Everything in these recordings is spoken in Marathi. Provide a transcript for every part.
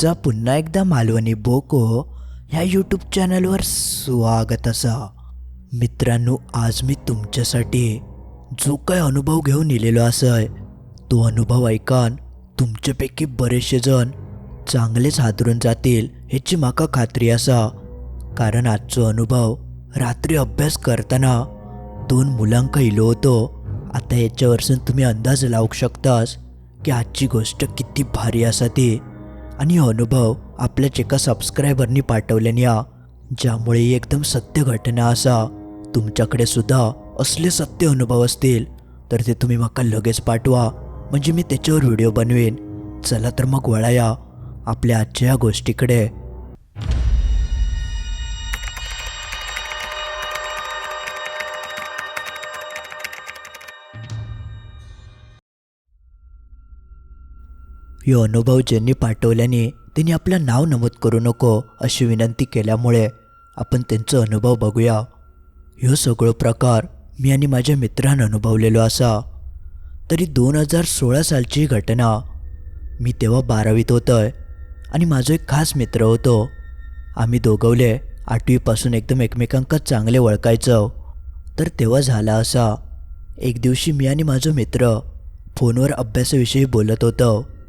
तुमचा पुन्हा एकदा मालवणी बोको ह्या यूट्यूब चॅनलवर स्वागत असा. मित्रांनो आज मी तुमच्यासाठी जो काय अनुभव घेऊन इलेलो असाय तो अनुभव ऐकान तुमच्यापैकी बरेचसे जण चांगलेच हातरून जातील ह्याची माका खात्री असा. कारण आजचो अनुभव रात्री अभ्यास करताना दोन मुलांका इलो होतो. आता याच्यावरसून तुम्ही अंदाज लावू शकतास की आजची गोष्ट किती भारी असा ती. आणि अनुभव आपल्याच एका सबस्क्रायबरनी पाठवल्याने या. ज्यामुळे एकदम सत्य घटना असा. तुमच्याकडे सुद्धा असले सत्य अनुभव असतील तर ते तुम्ही माका लगेच पाठवा. म्हणजे मी त्याच्यावर व्हिडिओ बनवेन. चला तर मग वळाया आपल्या आजच्या या गोष्टीकडे यो अनुभव ज्यांनी पाठवल्याने त्यांनी आपलं नाव नमूद करू नको अशी विनंती केल्यामुळे आपण त्यांचा अनुभव बघूया. ह्यो सगळो प्रकार मी आणि माझ्या मित्रानं अनुभवलेलो असा. तरी दोन हजार सोळा सालची घटना. मी तेव्हा बारावीत होतोय आणि माझो एक खास मित्र होतो. आम्ही दोघवले आठवीपासून एकदम एकमेकांका चांगले ओळखायचं. तर तेव्हा झाला असा. एक दिवशी मी आणि माझो मित्र फोनवर अभ्यासाविषयी बोलत होतो.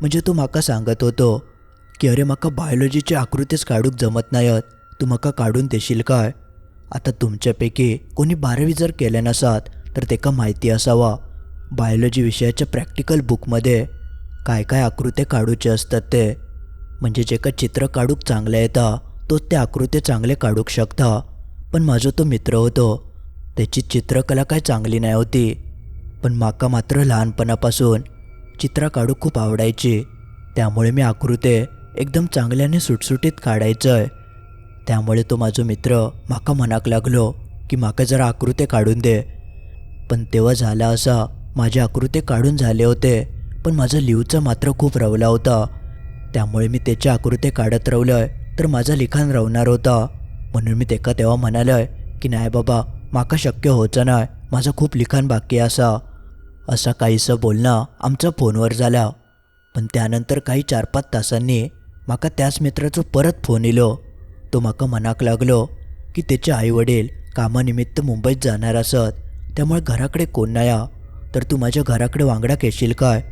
म्हणजे तू म्हाका सांगत होतो की अरे माका बायोलॉजीचे आकृतीच काढूक जमत नाहीत. तू म्हाका काढून देशील काय? आता तुमच्यापैकी कोणी बारावी जर केले नसात तर तेका माहिती असावा. बायोलॉजी विषयाच्या प्रॅक्टिकल बुकमध्ये काय काय आकृते काढूचे असतात ते. म्हणजे जे का चित्र काढूक चांगलं येता तोच ते आकृते चांगले काढूक शकता. पण माझा तो मित्र होतो. त्याची चित्रकला काय चांगली नाही होती. पण माका मात्र लहानपणापासून चित्र काढू खूप आवडायची. त्यामुळे मी आकृते एकदम चांगल्याने सुटसुटीत काढायचंय. त्यामुळे तो माझो मित्र माका मनाक लागलो की माका जरा आकृते काढून दे. पण तेव्हा झाला असा माझे आकृते काढून झाले होते पण माझं लिहूचं मात्र खूप रवला होता. त्यामुळे मी त्याच्या आकृते काढत रावलंय तर माझं लिखाण रवणार होता. म्हणून मी तेका तेव्हा म्हणालय की नाही बाबा माका शक्य होचं नाही माझं खूप लिखाण बाकी असा. असा काहीसं बोलणं आमचा फोनवर झाला. पण त्यानंतर काही चार पाच तासांनी माका त्याच मित्राचो परत फोन इलो. तो माका मनाक लागलो की त्याचे आईवडील कामानिमित्त मुंबईत जाणार असत. त्यामुळे घराकडे कोण नाही तर तू माझ्या घराकडे वांगडाक येशील काय?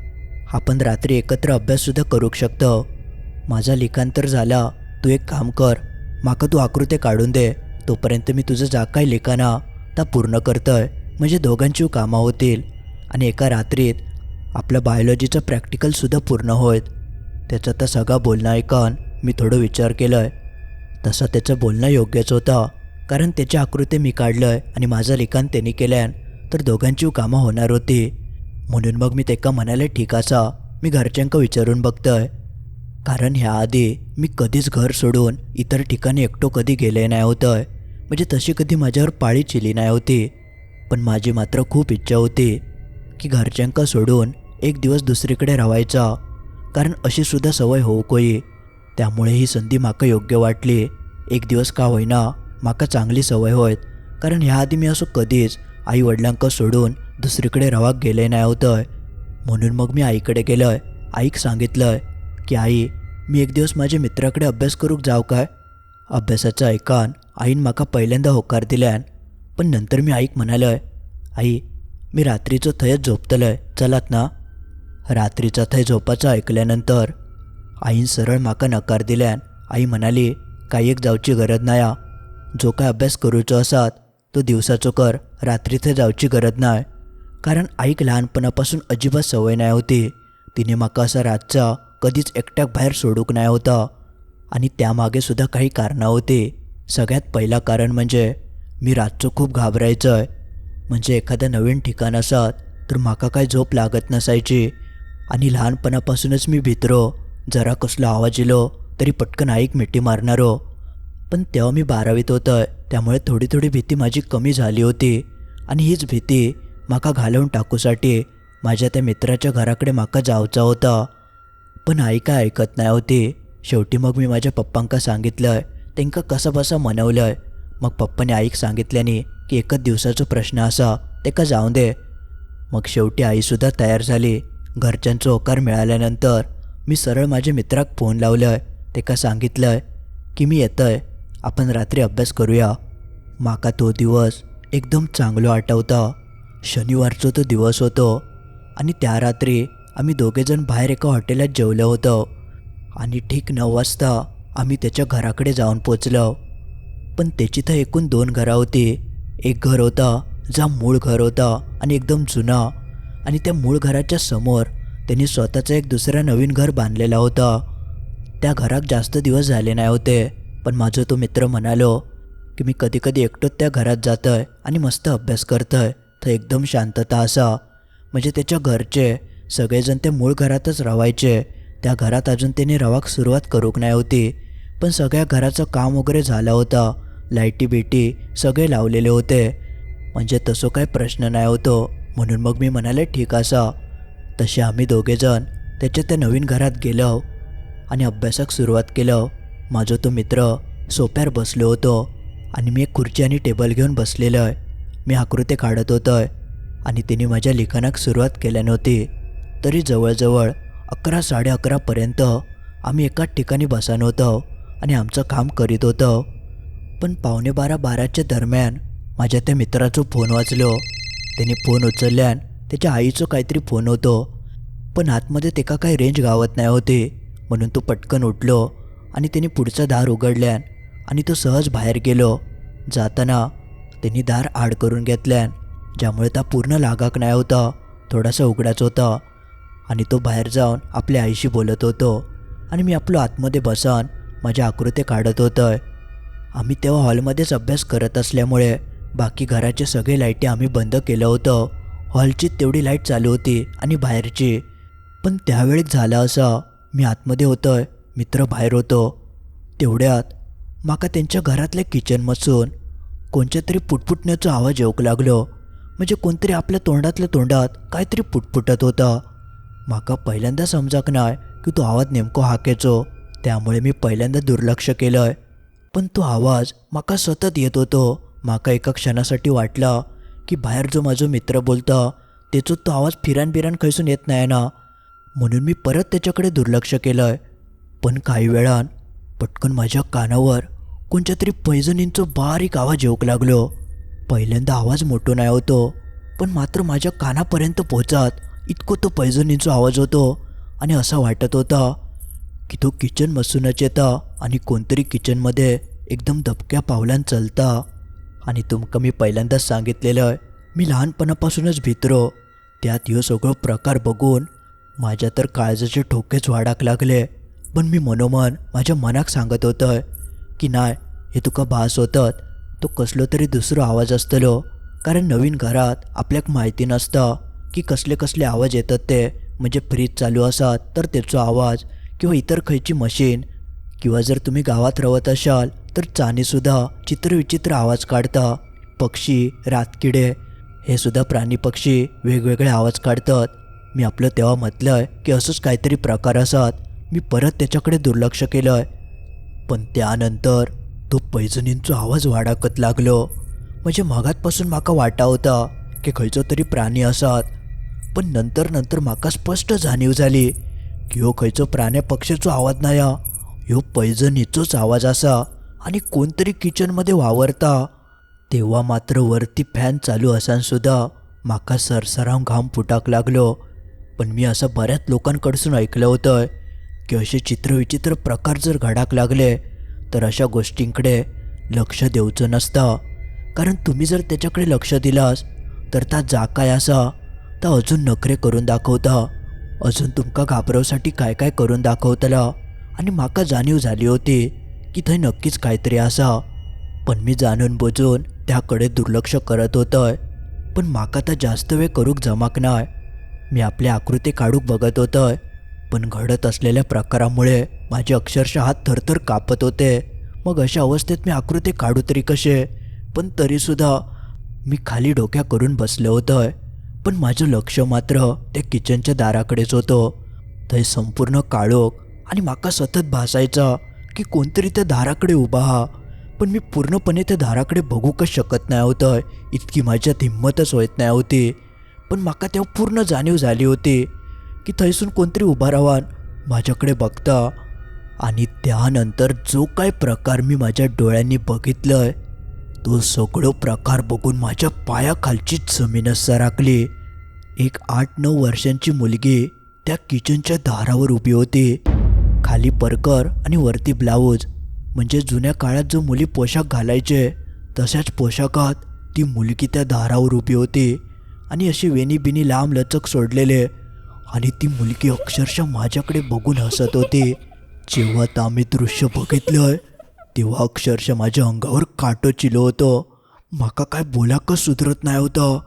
आपण रात्री एकत्र अभ्याससुद्धा करू शकतो. माझा लिखाण तर झाला. तू एक काम कर. माका तू आकृते काढून दे. तोपर्यंत मी तुझं जा काय लिखाणा? ता पूर्ण करतोय. म्हणजे दोघांची कामं होतील. आणि एका रात्रीत आपलं बायोलॉजीचं प्रॅक्टिकलसुद्धा पूर्ण होईल. त्याचा तर सगळा बोलणं ऐकून मी थोडं विचार केलं तसं त्याचं बोलणं योग्यच होतं. कारण त्याची आकृती मी काढलं आहे आणि माझं लिखाण त्यांनी केल्यान तर दोघांची कामं होणार होती. म्हणून मग मी तेका म्हणाले ठीक असा मी घरच्यांका विचारून बघतोय. कारण ह्याआधी मी कधीच घर सोडून इतर ठिकाणी एकटो कधी गेले नाही होतंय. म्हणजे तशी कधी माझ्यावर पाळी चिली नाही होती. पण माझी मात्र खूप इच्छा होती. की घरच्यांका सोडून एक दिवस दुसरीकडे राहायचा. कारण अशी सुद्धा सवय होऊ कोई. त्यामुळे ही संधी माका योग्य वाटली. एक दिवस का होईना माका चांगली सवय होत कारण ह्याआधी मी असं कधीच आई वडिलांका सोडून दुसरीकडे रवाक गेले नाही होतंय. म्हणून मग मी आईकडे गेलोय. आईक सांगितलंय की आई मी एक दिवस माझ्या मित्राकडे अभ्यास करूक जाव काय? अभ्यासाचं ऐकान आईन माका पहिल्यांदा होकार दिल्यान पण नंतर मी आईक म्हणालोय आई मी रात्रीचं थंयच आहे चलात ना? रात्रीचा थंय झोपाचं ऐकल्यानंतर आईन सरळ माका नकार दिल्यान आई म्हणाली काही एक जावची गरज नाही जो काय अभ्यास करूचो असात तो दिवसाचो कर. रात्री थंय जावची गरज नाय. कारण आईक लहानपणापासून अजिबात सवय नाही होती. तिने माका असा रातचा कधीच एकट्याक बाहेर सोडूक नाही होता. आणि त्यामागे सुद्धा काही कारणं होती. सगळ्यात पहिला कारण म्हणजे मी रातचो खूप घाबरायचंय. म्हणजे एखादं नवीन ठिकाण असत तर माका काय झोप लागत नसायची. आणि लहानपणापासूनच मी भितरो जरा कसलो आवाज इलो तरी पटकन आईक मिठी मारणारो. पण तेव्हा मी बारावीत होतं त्यामुळे थोडी थोडी भीती माझी कमी झाली होती. आणि हीच भीती माका घालवून टाकूसाठी माझ्या त्या मित्राच्या घराकडे माका जावचा होता. पण आई काय ऐकत नाही होती. शेवटी मग मी माझ्या पप्पांका सांगितलं त्यांका कसं बसं मनवलंय? मग पप्पाने आईक सांगितल्याने की एकच दिवसाचो प्रश्न असा ते का जाऊन दे. मग शेवटी आईसुद्धा तयार झाली. घरच्यांचा होकार मिळाल्यानंतर मी सरळ माझ्या मित्राक फोन लावलंय. तेका सांगितलंय की मी येतंय. आपण रात्री अभ्यास करूया. माका तो दिवस एकदम चांगलो आठवता. शनिवारचो तो दिवस होतो. आणि त्या रात्री आम्ही दोघेजण बाहेर एका हॉटेलात जेवलं होतं. आणि ठीक नऊ वाजता आम्ही त्याच्या घराकडे जाऊन पोचलो. पण त्याची तर एकूण दोन घरं होती. एक घर होता जा मूळ घर होता आणि एकदम जुना. आणि त्या मूळ घराच्या समोर त्यांनी स्वतःचं एक दुसरा नवीन घर बांधलेला होता. त्या घरात जास्त दिवस झाले नाही होते पण माझं तो मित्र म्हणालो की मी कधी कधी एकटोच त्या घरात जातोय आणि मस्त अभ्यास करतोय. तर एकदम शांतता असा. म्हणजे त्याच्या घरचे सगळेजण त्या मूळ घरातच रवायचे. त्या घरात अजून त्याने रवाक सुरुवात करूक नाही होती. पण सगळ्या घराचं काम वगैरे झालं होतं. लाईटी बिटी सगळे लावलेले होते. म्हणजे तसं काही प्रश्न नाही होतो. म्हणून मग मी म्हणाले ठीक असा. तसे आम्ही दोघेजण त्याच्या त्या नवीन घरात गेलो आणि अभ्यासाक सुरुवात केलं. माझा तो मित्र सोप्यावर बसलो होतो आणि मी एक खुर्ची आणि टेबल घेऊन बसलेलो. आहे मी आकृती काढत होतोय आणि तिने माझ्या लिखाणाक सुरुवात केल्या नव्हती. तरी जवळजवळ अकरा साडे अकरापर्यंत आम्ही एकाच ठिकाणी बसान होतो आणि आमचं काम करीत होतो. पण पावणे बारा बाराच्या दरम्यान माझ्या त्या मित्राचा फोन वाचलो त्याने फोन उचलल्यान त्याच्या आईचं काहीतरी फोन होतो. पण आतमध्ये त्याका काही रेंज गावत नाही होती म्हणून तो पटकन उठलो आणि त्याने पुढचा दार उघडल्यान आणि तो सहज बाहेर गेलो. जाताना त्यांनी दार आड करून घेतल्यान ज्यामुळे त्या पूर्ण लागाक नाही होता थोडासा उघडाच होता आणि तो बाहेर जाऊन आपल्या आईशी बोलत होतो. आणि मी आपलं आतमध्ये बसन माझ्या आकृती काढत होतं आम्ही तेव्हा हॉलमध्येच अभ्यास करत असल्यामुळे बाकी घराचे सगळे लाईटी आम्ही बंद केलं होतं. हॉलची तेवढी लाइट चालू होती आणि बाहेरची. पण त्यावेळी झालं असं मी आतमध्ये होतोय मित्र बाहेर होतो. तेवढ्यात माका त्यांच्या घरातल्या किचनमधून कोणत्या तरी पुटपुटण्याचा आवाज येऊक लागलो. म्हणजे कोणतरी आपल्या तोंडातल्या तोंडात काहीतरी पुटपुटत होता. माका पहिल्यांदा समजाक नाही की तो आवाज नेमको हाकेचो त्यामुळे मी पहिल्यांदा दुर्लक्ष केलंय. पण तो आवाज माका सतत येत होतो. माका एका क्षणासाठी वाटला की बाहेर जो माझा मित्र बोलता त्याचो तो आवाज फिरान फिरान खैसून येत नाही ना म्हणून मी परत त्याच्याकडे दुर्लक्ष केलंय. पण काही वेळान पटकन माझ्या कानावर कोणत्या तरी पैजणींचो बारीक आवाज येऊक लागलो. पहिल्यांदा आवाज मोठो नाही होतो पण मात्र माझ्या कानापर्यंत पोहोचत इतको तो पैजणींचो आवाज होतो आणि असा वाटत होता की तो किचन मसूनच येता आणि कोणतरी किचनमध्ये एकदम दबक्या पावलान चलता. आणि तुमकां मी पहिल्यांदाच सांगितलेलं मी लहानपणापासूनच भित्रो. त्यात ह्यो सगळो प्रकार बघून माझ्या तर काळजाचे ठोकेच वाडाक लागले. पण मी मनोमन माझ्या मनाक सांगत होतं की नाय हे तुका भास होतात. तो कसलो तरी दुसरो आवाज असतलो. कारण नवीन घरात आपल्याक माहिती नसतं की कसले कसले आवाज येतात ते. म्हणजे फ्रीज चालू असतात तर त्याचो आवाज किंवा इतर खयची मशीन किंवा जर तुम्ही गावात रवत असाल तर चानीसुद्धा चित्रविचित्र आवाज काढता. पक्षी रातकिडे हे सुद्धा प्राणी पक्षी वेगवेगळे आवाज काढतात. मी आपलं तेव्हा म्हटलंय की असंच काहीतरी प्रकार असतात. मी परत त्याच्याकडे दुर्लक्ष केलंय. पण त्यानंतर तो पैजणींचो आवाज वाडाकत लागलो. म्हणजे मागातपासून म्हाका वाटा होता की खंयचो तरी प्राणी असत पण नंतर नंतर म्हाका स्पष्ट जाणीव झाली ह्यो खंयचो प्राण्या पक्षाचो आवाज ना या ह्यो पैजणीचोच आवाज असा आणि कोणतरी किचनमध्ये वावरता. तेव्हा मात्र वरती फॅन चालू असान सुद्धा. म्हाका सरसराव घाम फुटाक लागलो. पण मी असं बऱ्याच लोकांकडसून ऐकलं होतं की असे चित्रविचित्र प्रकार जर घडाक लागले तर अशा गोष्टींकडे लक्ष देऊचं नसतं. कारण तुम्ही जर त्याच्याकडे लक्ष दिलास तर त्या जा काय असा तर अजून नखरे करून दाखवता. अजून तुमका घाबरवसाठी काय काय करून दाखवतला? आणि म्हाका जाणीव झाली होती की थंय नक्कीच काहीतरी असा. पण मी जाणून बुजून त्याकडे दुर्लक्ष करत होतंय. पण माका तर जास्त वेळ करूक जमाक नाय. मी आपले आकृती काढूक बघत होतंय. पण घडत असलेल्या प्रकारामुळे माझे अक्षरशः हात थरथर कापत होते. मग अशा अवस्थेत मी आकृती काढू तरी कसे? पण तरीसुद्धा मी खाली डोक्या करून बसलो होतंय. पण माझं लक्ष मात्र त्या किचनच्या दाराकडेच होतं. थंय संपूर्ण काळोख आणि माका सतत भासायचा की कोणतरी त्या दाराकडे उभा हा. पण मी पूर्णपणे त्या दाराकडे बघूकच शकत नाही होतं इतकी माझ्यात हिंमतच होत नाही होती. पण माका तेव्हा पूर्ण जाणीव झाली होती की थंयसून कोणतरी उभा राहान माझ्याकडे बघता. आणि त्यानंतर जो काय प्रकार मी माझ्या डोळ्यांनी बघितलंय तो सगळं प्रकार बघून माझ्या पायाखालचीच जमीनच सरकली एक आठ नऊ वर्षांची मुलगी त्या किचनच्या दारावर उभी होती. खाली परकर आणि वरती ब्लाऊज. म्हणजे जुन्या काळात जो मुली पोशाख घालायचे तशाच पोशाखात ती मुलगी त्या दारावर उभी होती आणि अशी वेणी बिनी लांब लचक सोडलेले. आणि ती मुलगी अक्षरशः माझ्याकडे बघून हसत होती. जेव्हा तर आम्ही दृश्य बघितलं तेव्हा अक्षरशः माझ्या अंगावर काटो चिलो होतं. माका काय बोलाक सुधरत नाही होतं.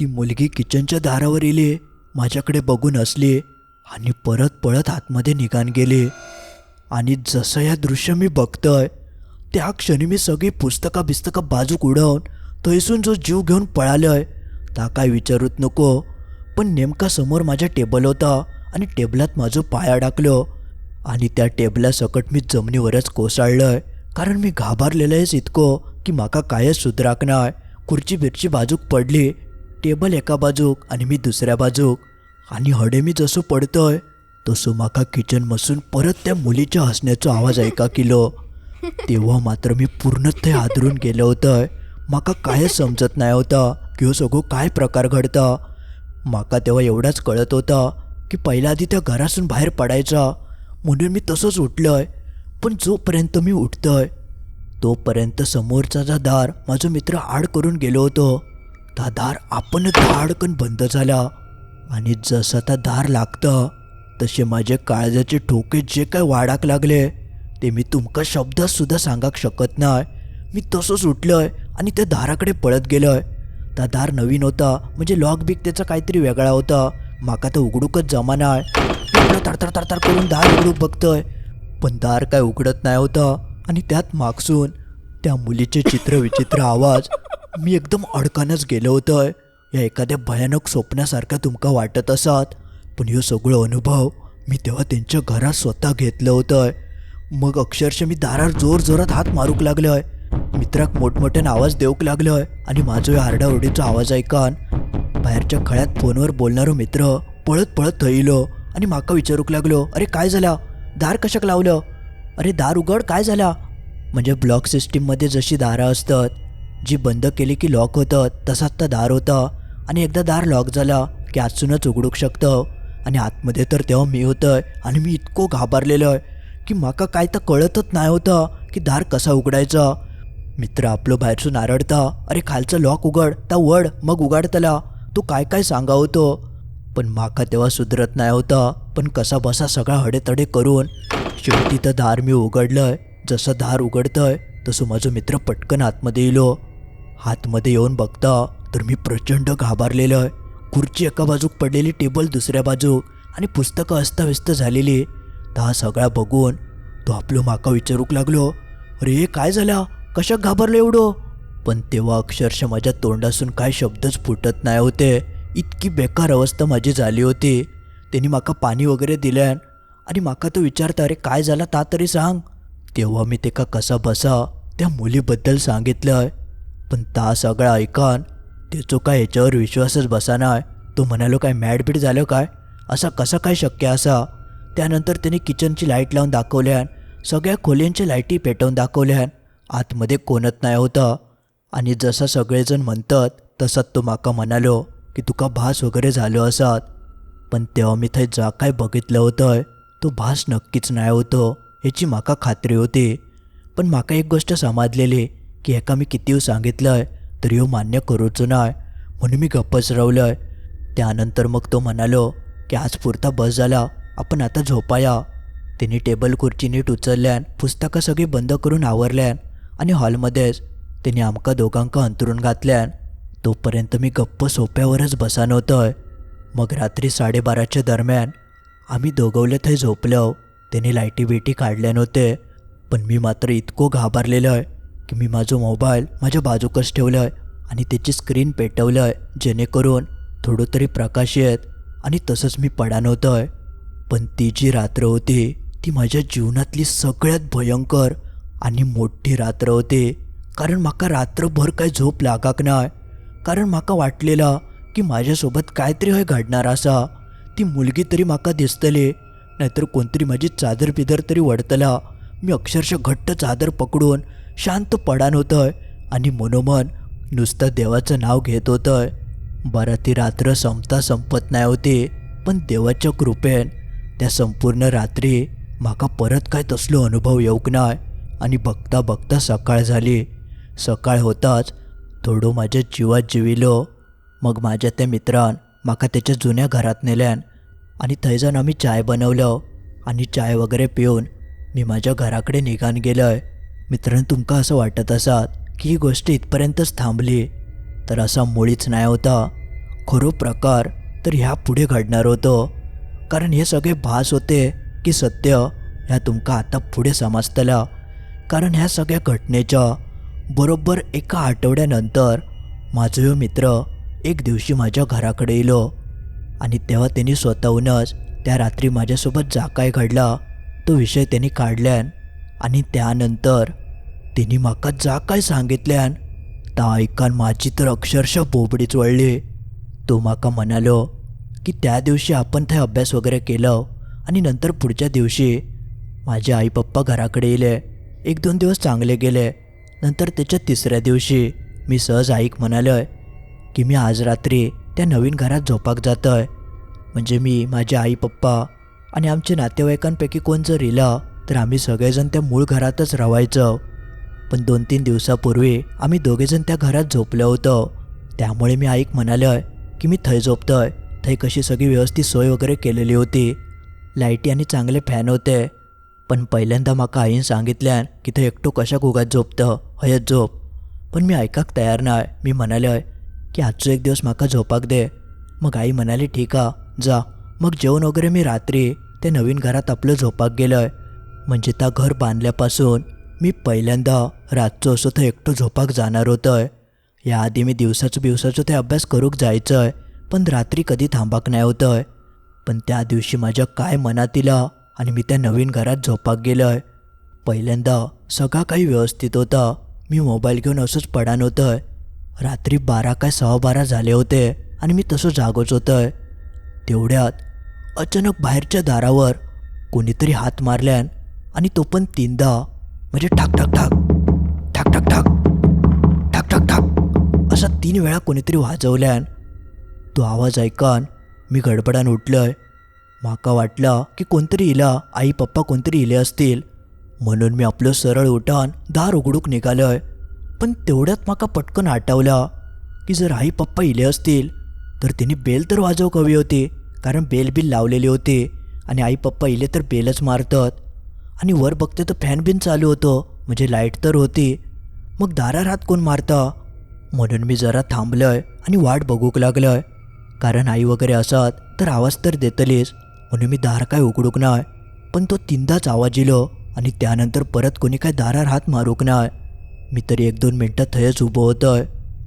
ती मुलगी किचनच्या दारावर येली माझ्याकडे बघून असले आणि परत पळत आतमध्ये निघान गेली. आणि जसं या दृश्य मी बघतोय त्या क्षणी मी सगळी पुस्तकं बिस्तकं बाजूक उडवून थैसून जो जीव घेऊन पळालोय ता काय विचारूत नको. पण नेमका समोर माझ्या टेबल होता आणि टेबलात माझं पाया डाकलो आणि त्या टेबला सकट मी जमिनीवरच कोसळलोय. कारण मी घाबरलेलंयच इतको की माका कायच सुधराक नाय खुर्ची बिरची बाजूक पडली टेबल एका बाजूक आणि मी दुसऱ्या बाजूक. आणि हडे मी जसं पडतोय तसं माका किचन मसून परत त्या मुलीच्या हसण्याचा आवाज ऐका केलो तेव्हा मात्र मी पूर्ण ते हादरून गेलो होतं माका कायच समजत नाही होता की हो सगळं काय प्रकार घडता. माका तेव्हा एवढाच कळत होता की पहिल्या आधी त्या घरासून बाहेर पडायचा. म्हणून मी तसंच उठलोय. पण जोपर्यंत मी उठतोय तोपर्यंत समोरचा जा दार माझा मित्र आड करून गेलो होतो ता दार आपण धाडकन बंद झाला. आणि जसा त्या दार लागतं तसे माझे काळजाचे ठोके जे काय वाडाक लागले ते मी तुमका शब्दातसुद्धा सांगाक शकत नाही मी तसंच उठलोय आणि त्या दाराकडे पळत गेलोय. त्या दार नवीन होता म्हणजे लॉक बिक त्याचा काहीतरी वेगळा होता. माका तर उघडूकच जमा नाही तडतड तडतड करून दार उघडूक बघतोय. पण दार काय उघडत नाही होता. आणि त्यात मागसून त्या मुलीचे चित्र विचित्र आवाज. मी एकदम अडकानच गेलो होतं या एखाद्या भयानक स्वप्नासारखं तुमका वाटत असत. पण ह्यो सगळं अनुभव मी तेव्हा त्यांच्या घरात स्वतः घेतलं होतं मग अक्षरशः मी दारार जोर जोरात हात मारूक लागलोय. मित्राक मोठमोठ्यानं आवाज देऊक लागलोय. आणि माझं आरडाओरडीचा आवाज ऐकान बाहेरच्या खळ्यात फोनवर बोलणारो मित्र पळत पळत थैलो. आणि माका विचारूक लागलो अरे काय झाला? दार कशाक लावलं? अरे दार उघड काय झाला? म्हणजे ब्लॉक सिस्टीममध्ये जशी दारं असतात जी बंद केली की लॉक होतं तसाच तर दार होता. आणि एकदा दार लॉक झाला की आजसूनच उघडूक शकतं. आणि आतमध्ये तर तेव्हा मी होतंय आणि मी इतको घाबरलेलो आहे की माका काय तर कळतच नाही होतं की दार कसा उघडायचा. मित्र आपलं बाहेरसून आरडता अरे खालचं लॉक उघड ता वड मग उघडतला तू काय काय सांगा होतो पण माका तेव्हा सुधरत नाही होता. पण कसा बसा सगळा हडेतडे करून शेवटी तर दार मी उघडलंय. जसं दार उघडतंय तसं माझं मित्र पटकन आतमध्ये येलो. हातमध्ये येऊन बघता तर मी प्रचंड घाबरलेलो आहे खुर्ची एका बाजूक पडलेली टेबल दुसऱ्या बाजूक आणि पुस्तकं अस्ताव्यस्त झालेली. तर हा सगळा बघून तो आपलं माका विचारूक लागलो अरे काय झालं? कशा घाबरलं एवढं? पण तेव्हा अक्षरशः माझ्या तोंडासून काय शब्दच फुटत नाही होते. इतकी बेकार अवस्था माझी झाली होती. त्यांनी माका पाणी वगैरे दिल्यान आणि माका तो विचारता अरे काय झाला ता तरी सांग. तेव्हा मी तेका कसा बसा त्या मुलीबद्दल सांगितलं पण ता सगळा ऐकान त्याचो काय ह्याच्यावर विश्वासच बसानाय. तो म्हणालो काय मॅडबीड झालं काय? असा कसा काय शक्य असा? त्यानंतर त्याने किचनची लाइट लावून दाखवल्यान सगळ्या खोल्यांच्या लाईटी पेटवून दाखवल्यान आतमध्ये कोणत नाही होता. आणि जसं सगळेजण म्हणतात तसाच तो माका म्हणालो की तुका भास वगैरे झालो असात. पण तेव्हा मी थंय जा काय बघितलं होतं तो भास नक्कीच नाही होतो ह्याची माका खात्री होती. पण माका एक गोष्ट समाजलेली की एका मी किती सांगितलंय तरी हो मान्य करूचो नाय म्हणून मी गप्पच रवलंय त्यानंतर मग तो म्हणालो की आज पुरता बस झाला आपण आता झोपाया. तिने टेबल खुर्ची नीट उचलल्यान पुस्तकं सगळी बंद करून आवरल्यान आणि हॉलमध्येच त्याने आमका दोघांका अंतरून घातल्यान तोपर्यंत मी गप्प सोप्यावरच बसा होतोय. मग रात्री साडेबाराच्या दरम्यान आम्ही दोघवले थंय झोपलो. त्याने लाईटी बिटी काढल्या नव्हते. पण मी मात्र इतको घाबरलेलो आहे की मी माझा मोबाईल माझ्या बाजूकच ठेवलं आहे आणि त्याची स्क्रीन पेटवलं आहे जेणेकरून थोडं तरी प्रकाश येत आणि तसंच मी पडा नव्हतं आहे पण ती जी रात्र होती ती माझ्या जीवनातली सगळ्यात भयंकर आणि मोठी रात्र होती. कारण म्हाका रात्रभर काय झोप लागाक नाय. कारण म्हाका वाटलेला की माझ्यासोबत काहीतरी हय घडणार असा. ती मुलगी तरी म्हाका दिसतली नाहीतर कोणतरी माझी चादर बिदर तरी वडतला. मी अक्षरशः घट्ट चादर पकडून शांत पडान होतंय आणि मनोमन नुसतं देवाचं नाव घेत होतंय. बरं ती रात्र संपता संपत नाही होती पण देवाच्या कृपेन त्या संपूर्ण रात्री माका परत काय तसलो अनुभव येऊक नाय आणि बघता बघता सकाळ झाली. सकाळ होताच थोडं माझ्या जीवात जिविलो. मग माझ्या त्या मित्रान माका त्याच्या जुन्या घरात नेल्यान आणि थंय जाऊन आम्ही चाय बनवलं आणि चाय वगैरे पिऊन मी माझ्या घराकडे निघान गेलोय. मित्रांनो तुमका असं वाटत असत की ही गोष्ट इथपर्यंतच थांबली तर असा मुळीच नाही होता. खरो प्रकार तर ह्या पुढे घडणार होतो. कारण हे सगळे भास होते की सत्य ह्या तुमका आता पुढे समजतला. कारण ह्या सगळ्या घटनेच्या बरोबर एका आठवड्यानंतर माझो मित्र एक दिवशी माझ्या घराकडे येलो आणि तेव्हा त्यांनी स्वतःहूनच त्या रात्री माझ्यासोबत जा काय घडला. तो विषय त्यांनी काढल्यान आणि त्यानंतर तिनी म्हाका जा काय सांगितल्यान ता ऐकान माझी तर अक्षरशः बोबडीच वळली तो माका म्हणालो की त्या दिवशी आपण थंय अभ्यास वगैरे केलं हो आणि नंतर पुढच्या दिवशी माझे आई पप्पा घराकडे येले एक दोन दिवस चांगले गेले. नंतर त्याच्या तिसऱ्या दिवशी मी सहज ऐक म्हणालोय की मी आज रात्री त्या नवीन घरात झोपाक जातोय. म्हणजे मी माझे आई पप्पा आणि आमच्या नातेवाईकांपैकी कोण जर इला तर आम्ही सगळेजण त्या मूळ घरातच राहायचो पण दोन तीन दिवसापूर्वी आम्ही दोघेजण त्या घरात झोपलो होतो. त्यामुळे मी ऐक म्हणालोय की मी थंय झोपतोय. थंय कशी सगळी व्यवस्थित सोय वगैरे केलेली होती. लाईटी आणि चांगले फॅन होते. पण पहिल्यांदा म्हाका आईन सांगितल्यान की थंय एकटो कशाक उगाच झोपतं हयत झोप. पण मी ऐकाक तयार नाय. मी म्हणालोय की आजचो एक दिवस म्हाका झोपाक दे. मग आई म्हणाली ठीक आ जा. मग जेवण वगैरे मी रात्री ते नवीन घरात आपलं झोपाक गेलोय. म्हणजे त्या घर बांधल्यापासून मी पहिल्यांदा रातचो असो तर एकटो झोपाक जाणार होतोय. याआधी मी दिवसाचो दिवसाचो ते अभ्यास करूक जायचंय पण रात्री कधी थांबाक नाही होतंय. पण त्या दिवशी माझ्या काय मनात इला आणि मी त्या नवीन घरात झोपाक गेलोय. पहिल्यांदा सगळा काही व्यवस्थित होता. मी मोबाईल घेऊन असंच पडान होतंय. रात्री बारा काय सहा बारा झाले होते आणि मी तसं जागोच होतोय. तेवढ्यात अचानक बाहेरच्या दारावर कोणीतरी हात मारल्यान आणि तो पण तीनदा म्हणजे ठाक ठाक ठाक ठाक ठाक ठाक ठाक ठाक ठाक असा तीन वेळा कोणीतरी वाजवल्यान तो आवाज ऐकान मी गडबडान उठलंय. माका वाटला की कोणतरी इला आई पप्पा कोणतरी इले असतील. म्हणून मी आपलं सरळ उठान दार उघडूक निघालोय. पण तेवढ्यात माका पटकन आठवला की जर आई पप्पा इले असतील तर तिने बेल तर वाजवक हवी होती कारण बेल बिल लावलेली होती आणि आई पप्पा इले तर बेलच मारतात. आणि वर बघते तर फॅन बिन चालू होतो म्हणजे लाइट तर होती. मग दारार हात कोण मारता? म्हणून मी जरा थांबलोय आणि वाट बघूक लागलोय. कारण आई वगैरे असत तर आवाज तर देतलीच. म्हणून मी दार काय उघडूक नाय पण तो तीनदाच आवाज इलो आणि त्यानंतर परत कोणी काय दारार हात मारूक नाय. मी तरी एक दोन मिनटं थंयच उभं होतोय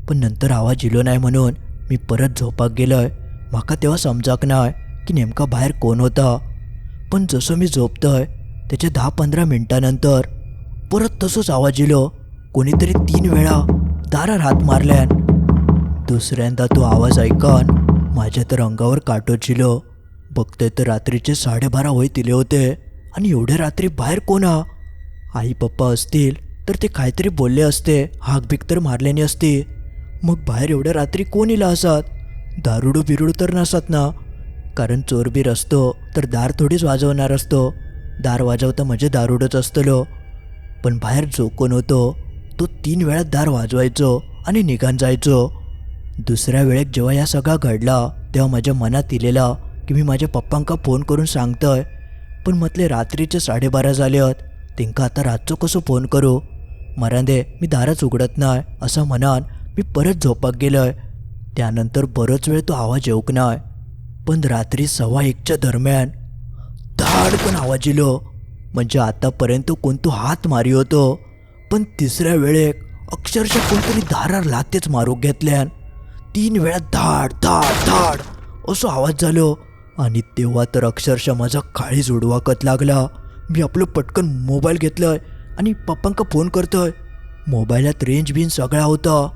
पण नंतर आवाज इलो नाही म्हणून मी परत झोपाक गेलोय. म्हाका तेव्हा समजाक नाय की नेमका बाहेर कोण होता. पण जसं मी झोपतोय त्याच्या दहा पंधरा मिनटानंतर परत तसंच आवाज इलो कोणीतरी तीन वेळा दारार हात मारल्यान दुसऱ्यांदा तो आवाज ऐकन माझ्या तर अंगावर काटो चिलो बघते तर रात्रीचे साडेबारा होईत इले होते आणि एवढ्या रात्री बाहेर कोण? आई पप्पा असतील तर ते काहीतरी बोलले असते हाक तर मारल्याने असते. मग बाहेर एवढ्या रात्री कोण इला असत दारुडू बिरुडू तर नसत ना? कारण चोरबीर असतो तर दार थोडीच वाजवणार असतो. दार वाजवता म्हणजे दारुडच असतलो. पण बाहेर जो कोण होतो तो तीन वेळा दार वाजवायचो आणि निघान जायचो. दुसऱ्या वेळेत जेव्हा या सगळा घडला तेव्हा माझ्या मनात इलेला की मी माझ्या पप्पांका फोन करून सांगतोय. पण म्हटले रात्रीचे साडेबारा झाले आहेत तेंका आता रातचो कसो फोन करू? मरांदे मी दारच उघडत नाही असं म्हणान मी परत झोपाक गेलोय. त्यानंतर बरोच वेळ तो आवाज येऊक नाय. पण रात्री सव्वा एकच्या दरम्यान धाडकन आवाज इलो. म्हणजे आतापर्यंत कोणतो हात मारी होतो. पण तिसऱ्या वेळेक अक्षरशः कोणतरी दारार लातेच मारूक घेतल्यान तीन वेळा धाड धाड धाड असो आवाज झालो. आणि तेव्हा तर अक्षरशः माझा काळीज उडवाकत लागला. मी आपलं पटकन मोबाईल घेतलं आणि पप्पांका फोन करतोय. मोबाईलात रेंज बिन सगळा होता.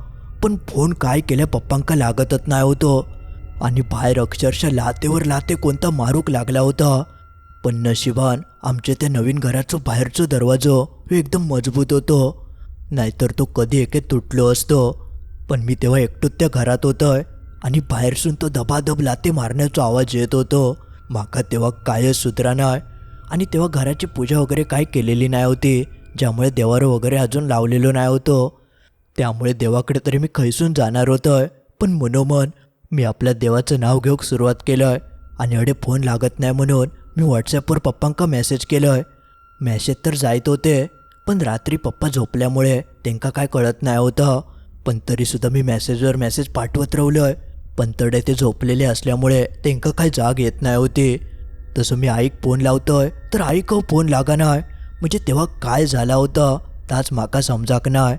पण फोन काय केल्या पप्पांका लागतच नाही होतो. आणि बाहेर अक्षरशः लातेवर लाते कोणता मारूक लागला होता. पण नशिबान आमच्या त्या नवीन घराचं बाहेरचं दरवाजो हे एकदम मजबूत होतो. नाहीतर तो कधी एके तुटलो असतो. पण मी तेव्हा एकटूच त्या घरात होतोय. आणि बाहेरसून तो दबादब लाते मारण्याचा आवाज येत होतो. माका तेव्हा कायच सुधरा नाही. आणि तेव्हा घराची पूजा वगैरे काय केलेली नाही होती. ज्यामुळे देवार वगैरे अजून लावलेलो नाही होतो. त्यामुळे देवाकडे तरी मी खैसून जाणार होतं पण मनोमन मी आपल्या देवाचं नाव घेऊक सुरुवात केलंय. आणि अडे फोन लागत नाही म्हणून मी व्हॉट्सॲपवर पप्पांका मेसेज केलंय. मेसेज तर जायत होते पण रात्री पप्पा झोपल्यामुळे त्यांका काय कळत नाही होतं. पण तरीसुद्धा मी मेसेजवर मेसेज पाठवत राहिलोय. पण तडे ते झोपलेले असल्यामुळे त्यांका काय जाग येत नाही होती. तसं मी आईक फोन लावतोय तर आईक फोन लागा नाही म्हणजे तेव्हा काय झाला होतं? ताच माका समजाक नाय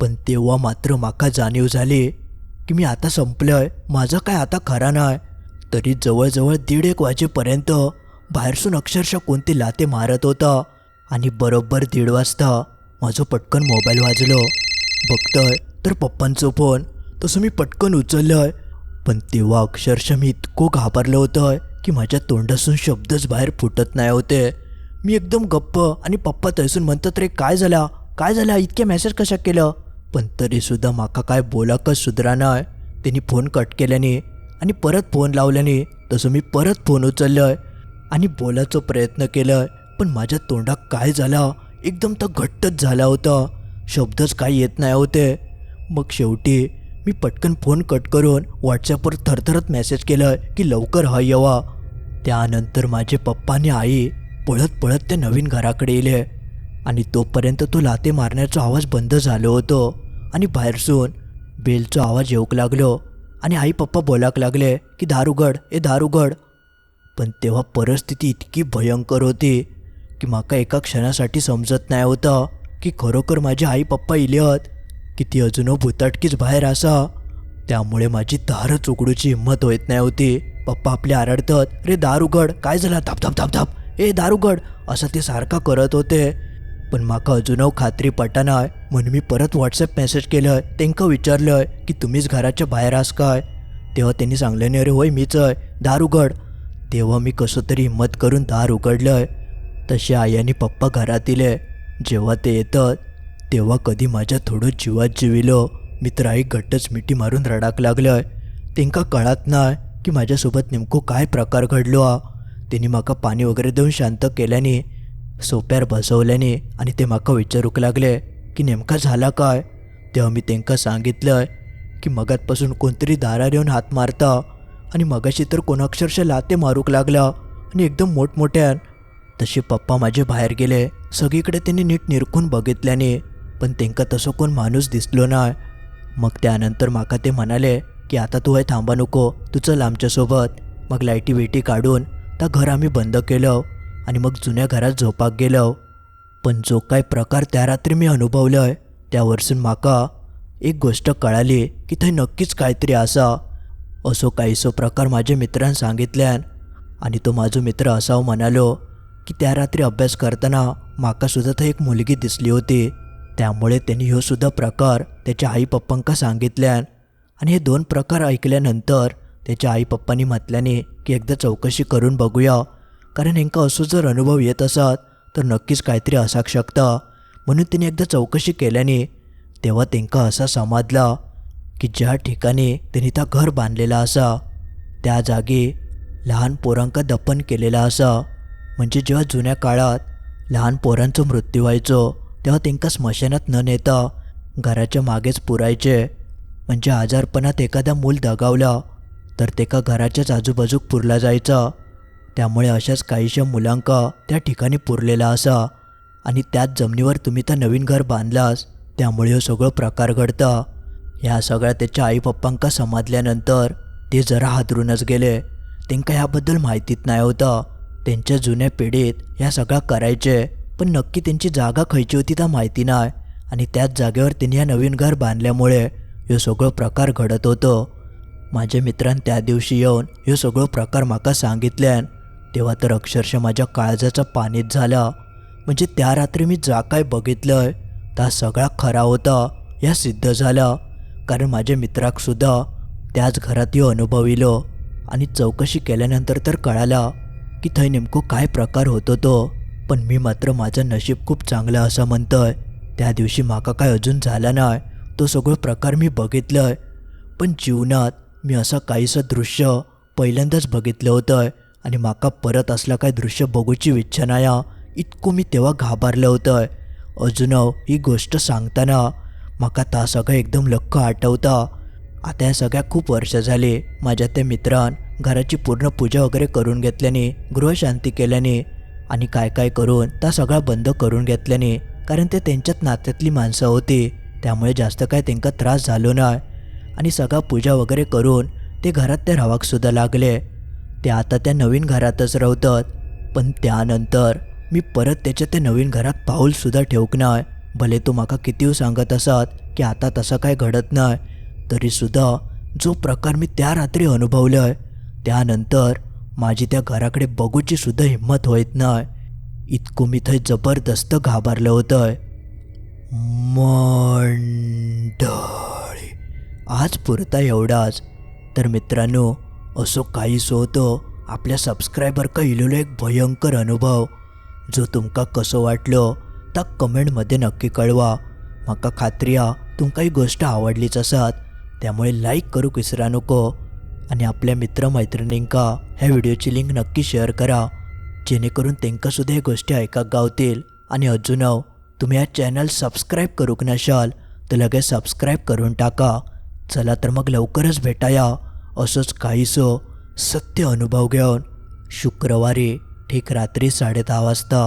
पण तेव्हा मात्र माका जाणीव झाली की मी आता संपलंय. माझं काय आता खरा नाही. तरी जवळजवळ दीड एक वाजेपर्यंत बाहेरसून अक्षरशः कोणती लाते मारत होता. आणि बरोबर दीड वाजता माझं पटकन मोबाईल वाजलो. बघतोय तर पप्पांचं फोन. तसं मी पटकन उचललंय. पण तेव्हा अक्षरशः मी इतकं घाबरलं होतं की माझ्या तोंडासून शब्दच बाहेर फुटत नाही होते. मी एकदम गप्प आणि पप्पा तैसून म्हणतात रे काय झाला? काय झाला? इतके मेसेज कशा केलं? पण तरीसुद्धा माका काय बोलाकच सुधरा नाही त्यांनी फोन कट केल्याने आणि परत फोन लावल्याने तसं मी परत फोन उचललोय आणि बोलायचा प्रयत्न केलाय पण माझ्या तोंडात काय झाला? एकदम तर घट्टच झाला होता. शब्दच काय येत नाही होते. मग शेवटी मी पटकन फोन कट करून व्हॉट्सॲपवर थरथरत मेसेज केलं की लवकर हा येवा. त्यानंतर माझे पप्पा आणि आई पळत पळत त्या नवीन घराकडे येले. आणि तोपर्यंत तो लाते मारण्याचा आवाज बंद झालो होतो. आणि बाहेरसून बेलचा आवाज येऊक लागलो. आणि आई पप्पा बोलाक लागले की दार उघड ए दार उघड पण तेव्हा परिस्थिती इतकी भयंकर होती की माका एका क्षणासाठी समजत नाही होतं की खरोखर माझे आई पप्पा इलेत की ती अजून भुताटकीच बाहेर असा. त्यामुळे माझी दारच उघडूची हिंमत होत नाही होती. पप्पा आपले आरडतात रे दार उघड काय झालं? धाप धाप धाप धाप. ए दारुगड असं ते सारखा करत होते. पण माका अजून खात्री पटानाय म्हणून मी परत व्हॉट्सअप मेसेज केलं त्यांका विचारलं की तुम्हीच घराच्या बाहेर आस काय? तेव्हा त्यांनी सांगलं नाही अरे होय मीच आहे. दार उघड तेव्हा मी कसं तरी हिंमत करून दार उघडलंय. तसे आई आणि पप्पा घरात इले जेव्हा ते येतात तेव्हा कधी माझ्या थोडं जीवात जिविलो. मी तर आई घट्टच मिठी मारून रडाक लागलो आहे तेंका कळत नाही की माझ्यासोबत नेमकं काय प्रकार घडलो हा. तिने म्हाका पाणी वगैरे देऊन शांत केल्याने सोप्यार बसवल्याने आणि ते म्हाका विचारूक लागले की नेमका झाला काय? तेव्हा मी तेंका सांगितलं की मगातपासून कोणतरी दारार येऊन हात मारता आणि मगाशी तर कोण अक्षरशः लाते मारूक लागला आणि एकदम मोठमोठ्यान तसे पप्पा माझे बाहेर गेले. सगळीकडे त्यांनी नीट निरखून बघितल्याने पण त्यांका तसं कोण माणूस दिसलो ना मग त्यानंतर माका ते म्हणाले की आता तू हे थांबा नको. तू चल आमच्यासोबत. मग लाईटी बिटी काढून त्या घर आम्ही बंद केलं आणि मग जुन्या घरात झोपाक गेलो पण जो काय प्रकार त्या रात्री मी अनुभवलोय त्यावरसून माका एक गोष्ट कळाली की थंय नक्कीच काहीतरी असा. असो काहीसो प्रकार माझ्या मित्रांनी सांगितल्यान. आणि तो माझो मित्र असाव म्हणालो की त्या रात्री अभ्यास करताना माकासुद्धा थंय एक मुलगी दिसली होती. त्यामुळे त्यांनी ह्यो सुद्धा प्रकार त्याच्या आई पप्पांका सांगितल्यान. आणि हे दोन प्रकार ऐकल्यानंतर त्याच्या आई पप्पांनी म्हटल्याने की एकदा चौकशी करून बघूया. कारण हेंका असो जर अनुभव येत असत तर नक्कीच काहीतरी असाक शकता. म्हणून तिने एकदा चौकशी केल्याने तेव्हा त्यांका असा समजला की ज्या ठिकाणी त्यांनी त्या घर बांधलेला असा त्या जागी लहान पोरांका दफन केलेला असा. म्हणजे जेव्हा जुन्या काळात लहान पोरांचा मृत्यू व्हायचो तेव्हा त्यांका स्मशानात न नेता घराच्या मागेच पुरायचे. म्हणजे आजारपणात एखादा मूल दगावला तर तेका घराच्याच आजूबाजूक पुरला जायचा. त्यामुळे अशाच काहीशा मुलांका त्या ठिकाणी पुरलेला असा. आणि त्याच जमिनीवर तुम्ही तर नवीन घर बांधलास त्यामुळे हे सगळं प्रकार घडता. ह्या सगळ्या त्याच्या आईपप्पांका समजल्यानंतर ते जरा हादरूनच गेले. त्यांका ह्याबद्दल माहितीच नाही होतं. त्यांच्या जुन्या पिढीत ह्या सगळ्या करायचे पण नक्की त्यांची जागा खयची होती तर माहिती नाही. आणि त्याच जागेवर त्यांनी ह्या नवीन घर बांधल्यामुळे हे सगळं प्रकार घडत होतं. माझ्या मित्रांनी त्या दिवशी येऊन हे सगळं प्रकार माका सांगितल्यान तेव्हा तर अक्षरशः माझ्या काळजाचा पाणीच झाला. म्हणजे त्या रात्री मी जा काय बघितलंय त्या सगळा खरा होता या सिद्ध झाला. कारण माझ्या मित्राकसुद्धा त्याच घरात यो अनुभविलो. आणि चौकशी केल्यानंतर तर कळाला की थंय नेमको काय प्रकार होतो तो. पण मी मात्र माझं नशीब खूप चांगलं असं म्हणतोय. त्या दिवशी माका काय अजून झाला नाही तो सगळं प्रकार मी बघितलंय. पण जीवनात मी असं काहीसं दृश्य पहिल्यांदाच बघितलं होतं आणि माका परत असलं काय दृश्य बघूची इच्छा नाही इतकं मी तेव्हा घाबरलं होतं. अजून ही गोष्ट सांगताना माका ता सगळं एकदम लक्क आठवता. आता या सगळ्या खूप वर्ष झाली माझ्या त्या मित्रान घराची पूर्ण पूजा वगैरे करून घेतल्याने गृहशांती केल्याने आणि काय काय करून त्या सगळा बंद करून घेतल्याने कारण ते त्यांच्यात नात्यातली माणसं होती. त्यामुळे जास्त काय त्यांना त्रास झालो नाही. आणि सगळं पूजा वगैरे करून ते घरात ते रवाकसुद्धा लागले. ते आता त्या नवीन घरातच राहतात पण त्यानंतर मी परत त्याच्या त्या नवीन घरात पाऊलसुद्धा ठेवक नाही भले तो माका किती सांगत असत की आता तसं काय घडत नाही तरीसुद्धा जो प्रकार मी त्या रात्री अनुभवलं त्यानंतर माझी त्या घराकडे बघूची सुद्धा हिंमत होत नाही इतकं मी थंय जबरदस्त घाबरलं होतं मंड आज पुरता एवढाच. तर मित्रांनो असो काहीच होतो आपल्या सबस्क्रायबर का इलेलो एक भयंकर अनुभव. जो तुमका कसं वाटलो त्या कमेंटमध्ये नक्की कळवा. म्हाका खात्री हा तुमका ही गोष्ट आवडलीच असत त्यामुळे लाईक करूक विसरा नको. आणि आपल्या मित्रमैत्रिणींका ह्या व्हिडिओची लिंक नक्की शेअर करा. जेणेकरून त्यांका सुद्धा ह्या गोष्टी ऐकाक गावतील. आणि अजून तुम्ही हा चॅनल सबस्क्राईब करूक नशाल तर लगेच सबस्क्राईब करून टाका. चला तर मग लवकरच भेटाया. असंच काहीसं सत्य अनुभव घेऊन शुक्रवारी ठीक रात्री साडे दहा वाजता